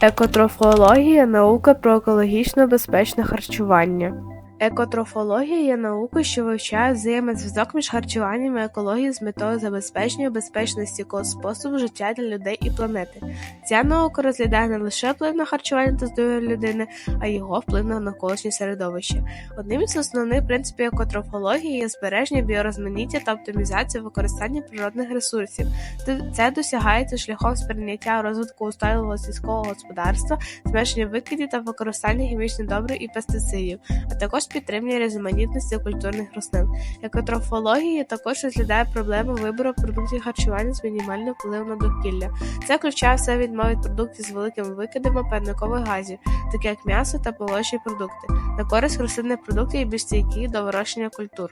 Екотрофологія наука про екологічно безпечне харчування. Екотрофологія є наукою, що вивчає взаємозв'язок між харчуванням і екологією з метою забезпечення безпечності стійкого способу життя для людей і планети. Ця наука розглядає не лише вплив на харчування та здоров'я людини, а й його вплив на навколишнє середовище. Одним із основних принципів екотрофології є збереження біорозманіття та оптимізація використання природних ресурсів. Це досягається шляхом сприйняття розвитку устойливого сільського господарства, зменшення викидів та використання хімічних добрив і пестицидів, а також підтримання різноманітності культурних рослин. Екотрофологія також розглядає проблему вибору продуктів харчування з мінімальним впливом на довкілля. Це включає в себе відмови від продуктів з великими викидами парникових газів, такі як м'ясо та молочні продукти, на користь рослинних продуктів і більш стійкі до вирощення культур.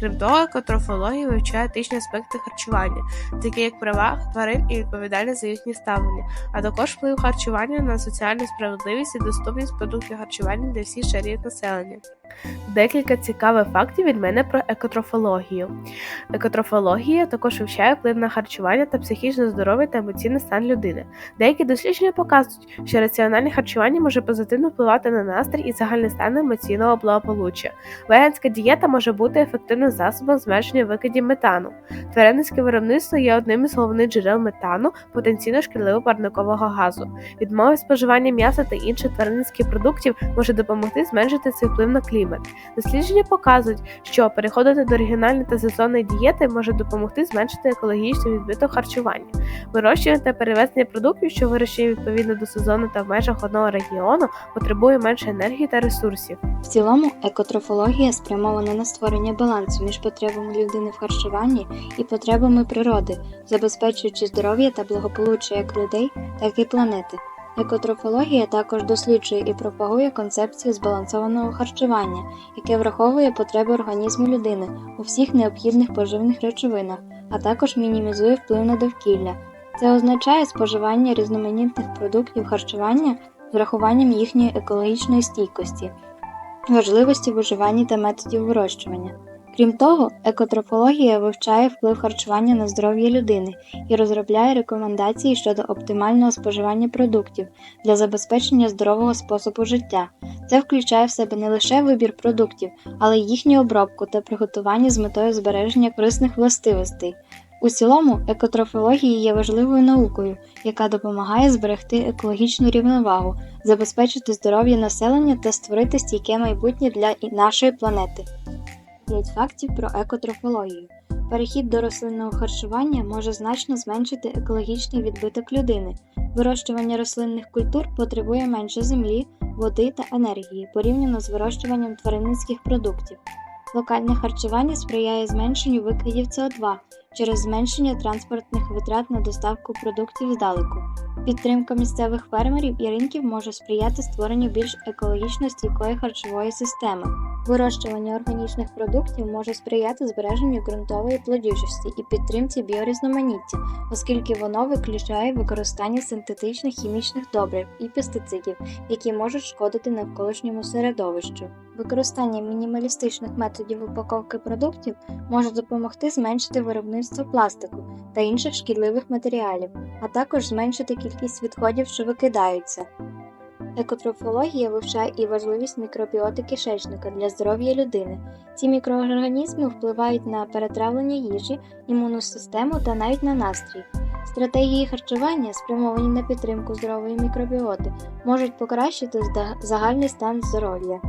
Крім того, екотрофологія вивчає етичні аспекти харчування, такі як права тварин і відповідальність за їхнє ставлення, а також вплив харчування на соціальну справедливість і доступність продуктів харчування для всіх шарів населення. Декілька цікавих фактів від мене про екотрофологію. Екотрофологія також вивчає вплив на харчування та психічне здоров'я та емоційний стан людини. Деякі дослідження показують, що раціональне харчування може позитивно впливати на настрій і загальний стан емоційного благополуччя. Веганська дієта може бути ефективним засобом зменшення викидів метану. Тваринницьке виробництво є одним із головних джерел метану, потенційно шкідливого парникового газу. Відмова споживання м'яса та інших тваринницьких продуктів може допомогти зменшити цей вплив на клімат. Дослідження показують, що переходити до регіональної та сезонної дієти може допомогти зменшити екологічний відбиток харчування. Вирощування та перевезення продуктів, що вирощені відповідно до сезону та в межах одного регіону, потребує менше енергії та ресурсів. В цілому, екотрофологія спрямована на створення балансу між потребами людини в харчуванні і потребами природи, забезпечуючи здоров'я та благополуччя як людей, так і планети. Екотрофологія також досліджує і пропагує концепцію збалансованого харчування, яке враховує потреби організму людини у всіх необхідних поживних речовинах, а також мінімізує вплив на довкілля. Це означає споживання різноманітних продуктів харчування з врахуванням їхньої екологічної стійкості важливості виживання та методів вирощування. Крім того, екотрофологія вивчає вплив харчування на здоров'я людини і розробляє рекомендації щодо оптимального споживання продуктів для забезпечення здорового способу життя. Це включає в себе не лише вибір продуктів, але й їхню обробку та приготування з метою збереження корисних властивостей. У цілому, екотрофологія є важливою наукою, яка допомагає зберегти екологічну рівновагу, забезпечити здоров'я населення та створити стійке майбутнє для нашої планети. 5 фактів про екотрофологію. Перехід до рослинного харчування може значно зменшити екологічний відбиток людини. Вирощування рослинних культур потребує менше землі, води та енергії порівняно з вирощуванням тваринницьких продуктів. Локальне харчування сприяє зменшенню викидів СО2 через зменшення транспортних витрат на доставку продуктів здалеку. Підтримка місцевих фермерів і ринків може сприяти створенню більш екологічно стійкої харчової системи. Вирощування органічних продуктів може сприяти збереженню ґрунтової плодючості і підтримці біорізноманіття, оскільки воно виключає використання синтетичних хімічних добрив і пестицидів, які можуть шкодити навколишньому середовищу. Використання мінімалістичних методів упаковки продуктів може допомогти зменшити виробництво пластику та інших шкідливих матеріалів, а також зменшити кількість відходів, що викидаються. Екотрофологія вивчає і важливість мікробіоти кишечника для здоров'я людини. Ці мікроорганізми впливають на перетравлення їжі, імунну систему та навіть на настрій. Стратегії харчування, спрямовані на підтримку здорової мікробіоти, можуть покращити загальний стан здоров'я.